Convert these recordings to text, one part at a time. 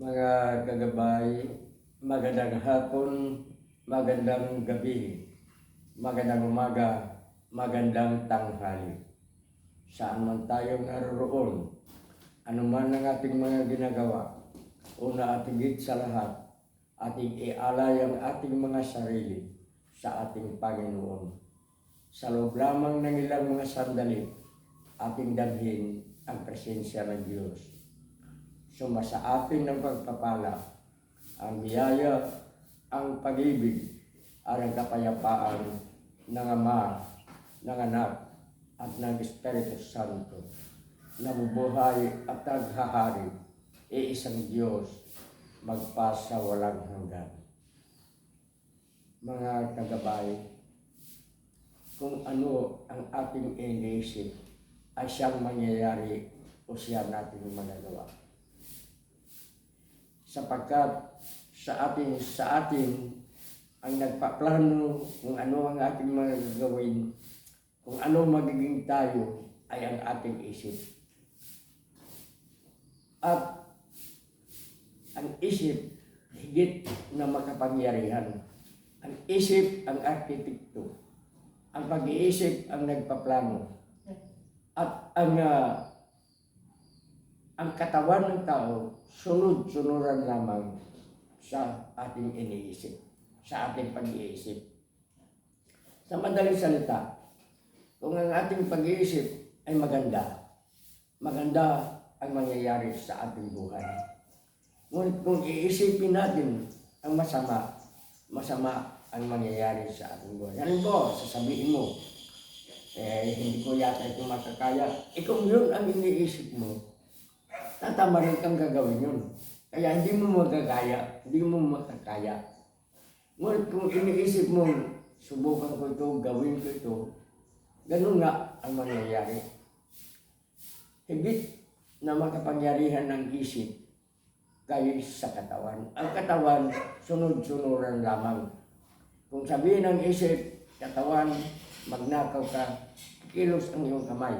mga kagabay, magandang hapon, magandang gabi, magandang umaga, magandang tanghali. Saan man tayo naroroon, anuman ang ating mga ginagawa, una at higit sa lahat, ating ialay ang ating mga sarili sa ating Panginoon. Sa loob lamang ng ilang mga sandali, ating dalhin ang presensya ng Diyos. Suma sa atin ng pagpapala, ang biyaya, ang pag-ibig, at ang kapayapaan ng Ama, ng Anak, at ng Espiritu Santo. Nabubuhay at naghahari, iisang Diyos, magpasa walang hanggan. Mga kagabay, kung ano ang ating iniisip ay siyang mangyayari o siya natin magagawa. Sapagkat sa atin, sa atin ang nagpaplano kung ano ang ating mga gagawin, kung ano magiging tayo ay ang ating isip. At ang isip higit na makapangyarihan. Ang isip ang arkitekto. Ang pag-iisip ang nagpaplano. At ang ah, ang katawan ng tao sunod-sunuran lamang sa ating iniisip, sa ating pag-iisip. Sa madaling salita, kung ang ating pag-iisip ay maganda, maganda ang mangyayari sa ating buhay. Ngunit kung iisipin natin ang masama, masama ang mangyayari sa ating buhay. Halimbawa, sasabihin mo, eh, hindi ko yata ito makakaya. Eh yun ang iniisip mo, tatama rin kang gagawin yun. Kaya hindi mo magkakaya, hindi mo makakaya. Ngunit kung iniisip mo, subukan ko ito, gawin ko ito, ganun nga ang mangyayari. Higit na makapangyarihan ng isip kayo sa katawan. Ang katawan, sunod-sunuran lamang. Kung sabihin ng isip, katawan, magnakaw ka, kilos ang iyong kamay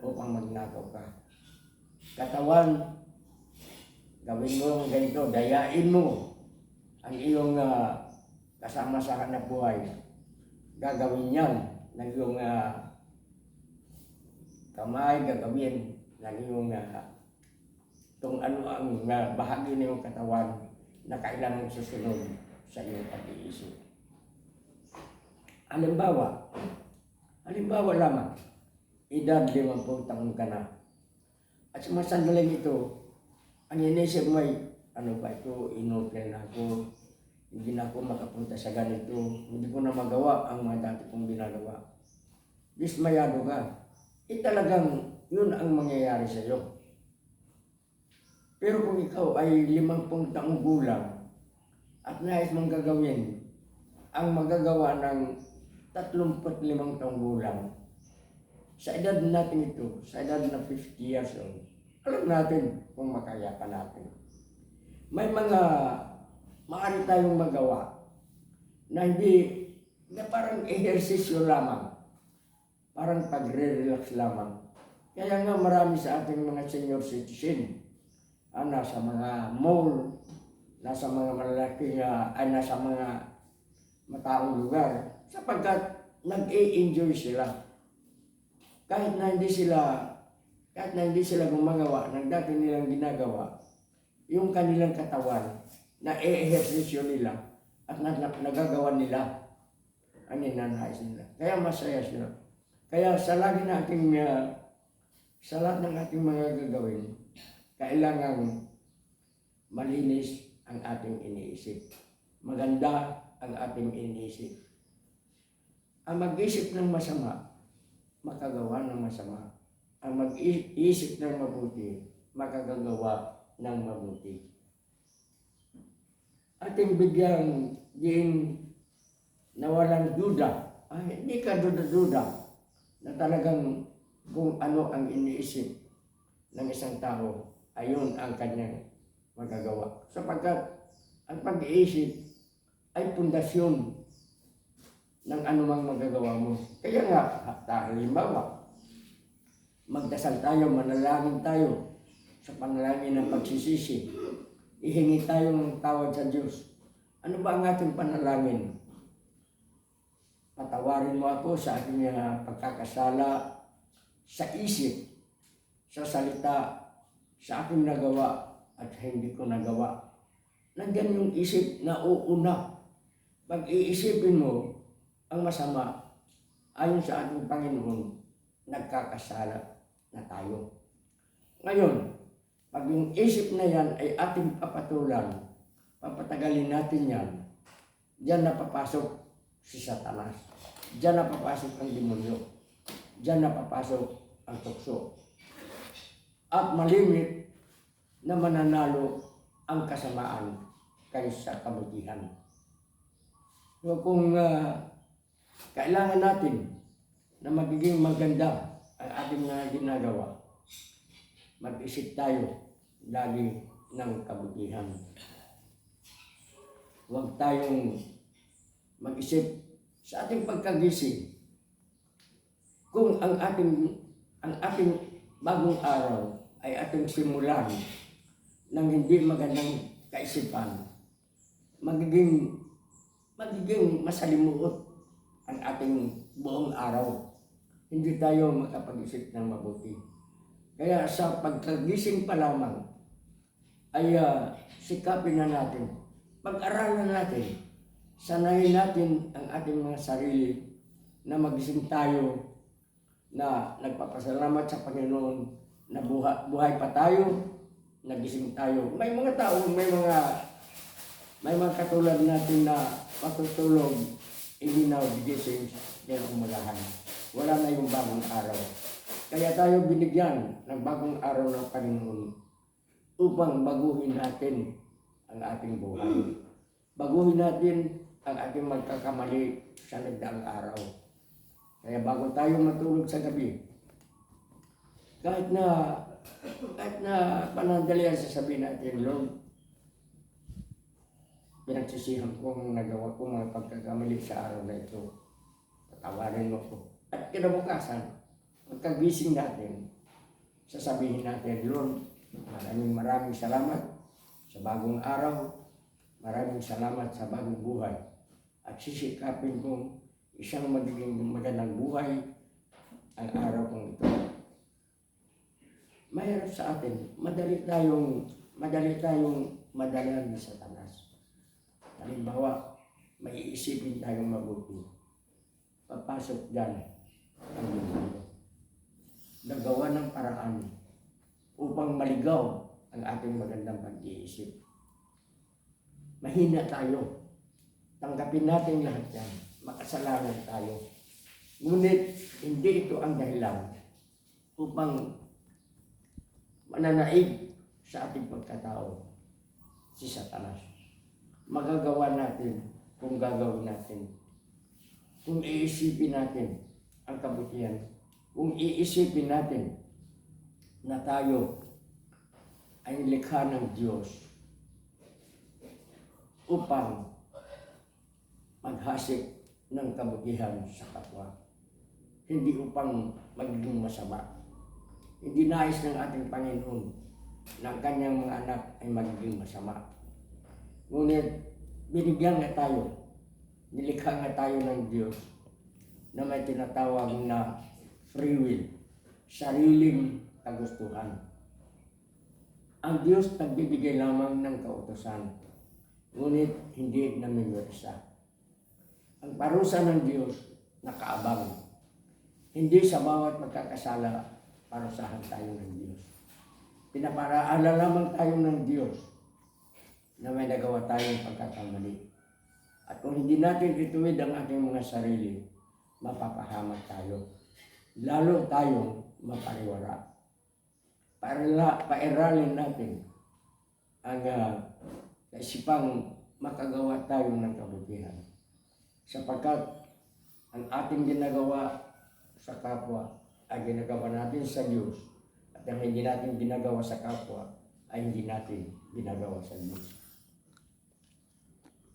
upang magnakaw ka. Katawan, gawin mo ang ganito, dayain mo ang iyong ah, kasama sa hanap buhay. Gagawin yan ng iyong ah, kamay, gagawin ng iyong ah, kung ano ang ah, bahagi ng iyong katawan na kailangan susunod sa iyong pag-iisip. Halimbawa, halimbawa lamang, edad 50 taon ka na. At mga sandaling ito, ang inisip mo ay, ano ba ito, inoplan ako, hindi na ako makapunta sa ganito, hindi ko na magawa ang mga dati kong ginagawa. Dismayado ka. Eh talagang yun ang mangyayari sa iyo. Pero kung ikaw ay limampung taong gulang at nais mong gagawin ang magagawa ng 35 taong gulang, sa edad natin ito, sa edad na 50 years old, alam natin kung makaya pa natin. May mga maaari tayong magawa na hindi, na parang ehersisyo lamang, parang pagre-relax lamang. Kaya nga marami sa ating mga senior citizen, ah, nasa mga mall, nasa mga malalaking, ah, ay nasa mga mataong lugar, sapagkat nag-e-enjoy sila kahit na hindi sila kahit na hindi sila gumagawa ng dati nilang ginagawa, yung kanilang katawan na e-ehersisyo nila at na, na, nagagawa nila ang ninanais nila. Kaya masaya sila. Kaya sa lagi nating uh, sa lahat ng ating mga gagawin, kailangan malinis ang ating iniisip. Maganda ang ating iniisip. Ang mag-isip ng masama, makagawa ng masama. Ang mag-isip ng mabuti, makagagawa ng mabuti. Ating bigyang din nawalan duda, ay hindi ka duda-duda na talagang kung ano ang iniisip ng isang tao, ayun ang kanyang magagawa. Sapagkat ang pag-iisip ay pundasyon ng anumang magagawa mo. Kaya nga, ta- halimbawa, magdasal tayo, manalangin tayo. sa panalangin ng pagsisisi. Ihingi tayo ng tawad sa Diyos. Ano ba ang ating panalangin? Patawarin mo ako sa aking uh, pagkakasala sa isip, sa salita, sa aking nagawa at hindi ko nagawa. Nandyan yung isip na uuna. Pag iisipin mo ang masama, ayon sa ating Panginoon, nagkakasala na tayo. Ngayon, pag yung isip na yan ay ating papatulan, papatagalin natin yan, diyan napapasok si Satanas. Diyan napapasok ang demonyo. Diyan napapasok ang tukso. At malimit na mananalo ang kasamaan kaysa kabutihan. So kung ah, kailangan natin na magiging maganda ang ating mga ginagawa, mag-isip tayo lagi ng kabutihan. Huwag tayong mag-isip sa ating pagkagising kung ang ating ang ating bagong araw ay ating simulan ng hindi magandang kaisipan, magiging magiging masalimuot ang ating buong araw. Hindi tayo makapag-isip ng mabuti. Kaya sa pagkagising pa lamang ay ah, sikapin na natin, pag-aralan natin, sanayin natin ang ating mga sarili na magising tayo na nagpapasalamat sa Panginoon na buha, buhay pa tayo, nagising tayo. May mga tao, may mga may mga katulad natin na matutulog, hindi na gigising ng umulahan. Wala na yung bagong araw. Kaya tayo binigyan ng bagong araw ng Panginoon upang baguhin natin ang ating buhay. Baguhin natin ang ating magkakamali sa nagdaang araw. Kaya bago tayo matulog sa gabi, kahit na kahit na panandalian sasabihin natin, Lord, pinagsisihan ko ang nagawa ko mga pagkakamali sa araw na ito. Patawarin mo ko. At kinabukasan, pagkagising natin, sasabihin natin, Lord, maraming maraming salamat sa bagong araw. Maraming salamat sa bagong buhay. At sisikapin kong isang magiging magandang buhay ang araw kong ito. Mahirap sa atin, madali tayong madali tayong madalan ni Satanas. Halimbawa, may iisipin tayong mabuti. Papasok dyan ang demonyo. Nagawa ng paraan upang maligaw ang ating magandang pag-iisip. Mahina tayo. Tanggapin natin lahat yan. Makasalanan tayo. Ngunit hindi ito ang dahilan upang mananaig sa ating pagkatao si Satanas. Magagawa natin kung gagawin natin. Kung iisipin natin ang kabutihan. Kung iisipin natin na tayo ay likha ng Diyos upang maghasik ng kabutihan sa kapwa. Hindi upang magiging masama. Hindi nais ng ating Panginoon na ang kanyang mga anak ay magiging masama. Ngunit binigyan nga tayo, nilikha nga tayo ng Diyos na may tinatawag na free will, sariling kagustuhan. Ang Diyos nagbibigay lamang ng kautosan, ngunit hindi namimiwersa. Ang parusa ng Diyos nakaabang. Hindi sa bawat magkakasala, parusahan tayo ng Diyos. Pinaparaala lamang tayo ng Diyos na may nagawa tayong pagkakamali. At kung hindi natin ituwid ang ating mga sarili, mapapahamak tayo. Lalo tayong mapariwara. Para pairalin natin ang uh, kaisipang makagawa tayo ng kabutihan. Sapagkat ang ating ginagawa sa kapwa ay ginagawa natin sa Diyos at ang hindi natin ginagawa sa kapwa ay hindi natin ginagawa sa Diyos.